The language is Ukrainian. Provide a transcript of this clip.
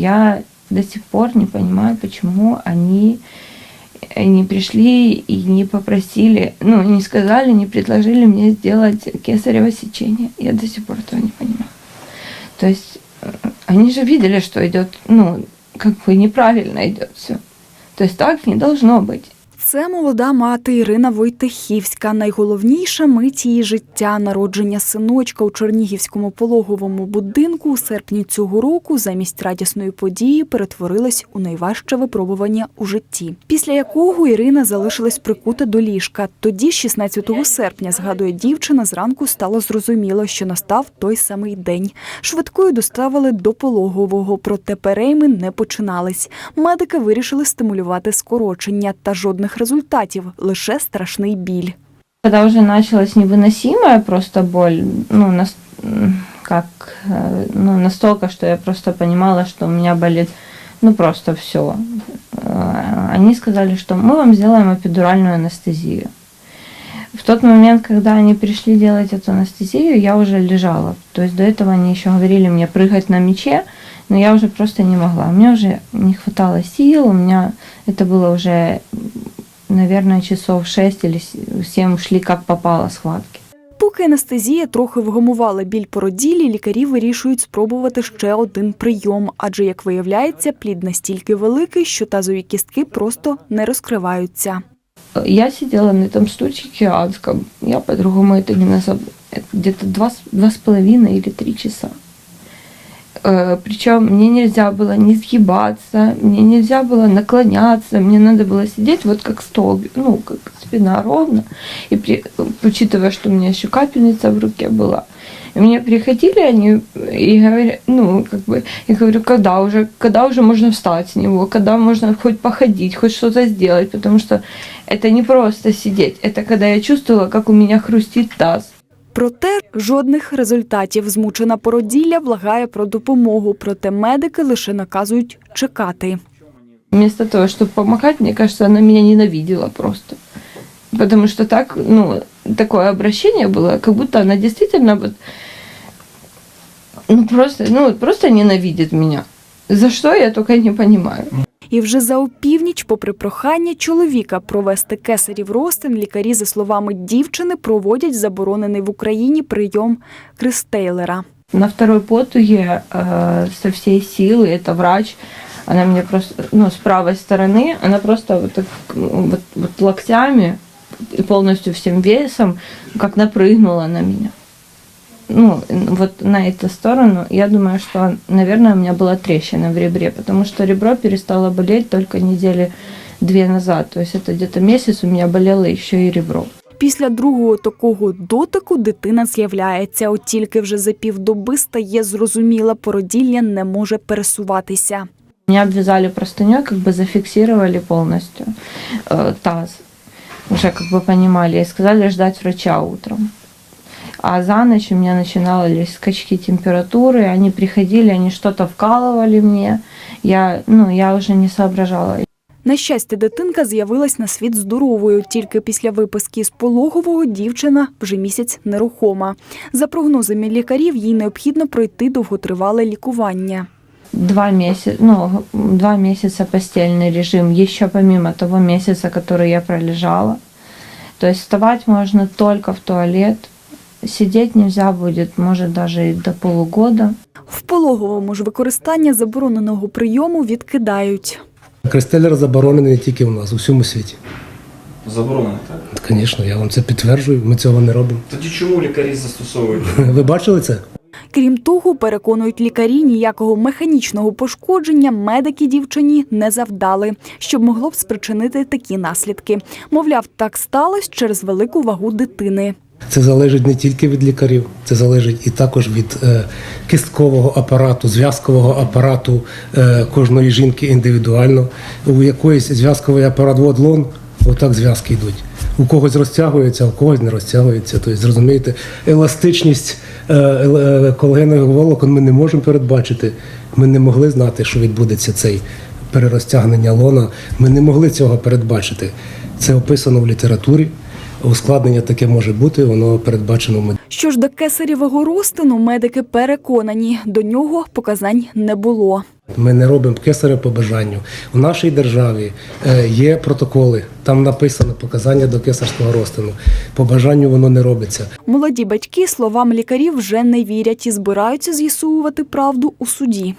Я до сих пор не понимаю, почему они не пришли и не попросили, ну, не сказали, не предложили мне сделать кесарево сечение. Я до сих пор этого не понимаю. То есть э, они же видели, что идет, ну, как бы неправильно идет все. То есть так не должно быть. Це молода мати Ірина Войтехівська. Найголовніша мить її життя народження синочка у Чернігівському пологовому будинку у серпні цього року замість радісної події перетворилась у найважче випробування у житті, після якого Ірина залишилась прикута до ліжка. Тоді, 16 серпня, згадує дівчина, зранку стало зрозуміло, що настав той самий день. Швидкою доставили до пологового, проте перейми не починались. Медики вирішили стимулювати скорочення та жодних результатів, лише страшний біль. Когда уже началась невыносимая просто боль, ну, нас, м, как, э, ну, настолько, что я просто понимала, что у меня болит, ну, просто все. Они сказали, что мы вам сделаем эпидуральную анестезию. В тот момент, когда они пришли делать эту анестезию, я уже лежала. То есть до этого они еще говорили мне прыгать на мече, но я уже просто не могла. У меня уже не хватало сил, у меня это было уже, наверное, часов 6 или 7 шли как попало схватки. Поки анестезія трохи вгамувала біль породілі, лікарі вирішують спробувати ще один прийом, адже, як виявляється, плід настільки великий, що тазові кістки просто не розкриваються. Я сидела на этом стульчике адском, я по-другому это не назову. Это где-то два, с- два с половиной или три часа. Причем мне нельзя было не съебаться, мне нельзя было наклоняться, мне надо было сидеть вот как столбик, ну, как спина ровно. И при, учитывая, что у меня еще капельница в руке была, и мне приходили они и говорят, ну, как бы, я говорю, когда уже, когда уже можно встать с него, когда можно хоть походить, хоть что-то сделать, потому что это не просто сидеть, это когда я чувствовала, как у меня хрустит таз. Проте жодних результатів. Змучена породілля благає про допомогу, проте медики лише наказують чекати. Вместо того, чтобы помогать, мне кажется, она меня ненавидела просто. Потому что так, ну, такое обращение было, как будто она действительно вот, ну, просто, ну, просто ненавидит меня. За что, я только не понимаю. І вже за опівніч, попри прохання чоловіка провести кесарів розтин, лікарі, за словами дівчини, проводять заборонений в Україні прийом Кристейлера. На второй потуге э, со всей силы, это врач, она мне просто, ну, с правой стороны, она просто вот так, ну, вот, вот локтями и полностью всем весом, как напрыгнула на меня. Ну, вот на эту сторону, я думаю, что, наверное, у меня была трещина в ребре, потому что ребро перестало болеть только недели две назад. То есть это где-то месяц у меня болело еще и ребро. Після другого такого дотику дитина з'являється, от тільки вже за півдоби стає зрозуміла, породілля не може пересуватися. Меня обвязали простыней, как бы зафиксировали полностью э, таз. Уже как бы понимали. И сказали ждать врача утром. А за ночь у меня начинались скачки температуры. Они приходили, они что-то вкалывали мне. Я, ну, я уже не соображала. На щастя, дитинка з'явилась на світ здоровою. Тільки після виписки з пологового дівчина вже місяць нерухома. За прогнозами лікарів, їй необхідно пройти довготривале лікування. Два месяца, ну, два месяца постельный режим, еще помимо того месяца, который я пролежала. То есть вставать можно только в туалет, сидеть нельзя будет, может даже и до полугода. В пологовому ж використання забороненого прийому відкидають. Кристеллер заборонений не тільки в нас, у всьому світі. Заборонено, так? Звісно, я вам це підтверджую, ми цього не робимо. Тоді чому лікарі застосовують? Ви бачили це? Крім того, переконують лікарі, ніякого механічного пошкодження медики дівчині не завдали, щоб могло б спричинити такі наслідки. Мовляв, так сталося через велику вагу дитини. Це залежить не тільки від лікарів, це залежить і також від е, кісткового апарату, зв'язкового апарату е, кожної жінки індивідуально. У якоїсь зв'язковий апарат водлон, отак зв'язки йдуть. У когось розтягується, у когось не розтягується. Тобто, зрозумієте, еластичність е, колагенових волокон ми не можемо передбачити. Ми не могли знати, що відбудеться цей перерозтягнення лона. Ми не могли цього передбачити. Це описано в літературі. Ускладнення таке може бути, воно передбачено. Що ж до кесарєвого розтину, медики переконані, до нього показань не було. Ми не робимо кесаря по бажанню. У нашій державі е, є протоколи, там написано показання до кесарського розтину. По бажанню воно не робиться. Молоді батьки словам лікарів вже не вірять і збираються з'ясовувати правду у суді.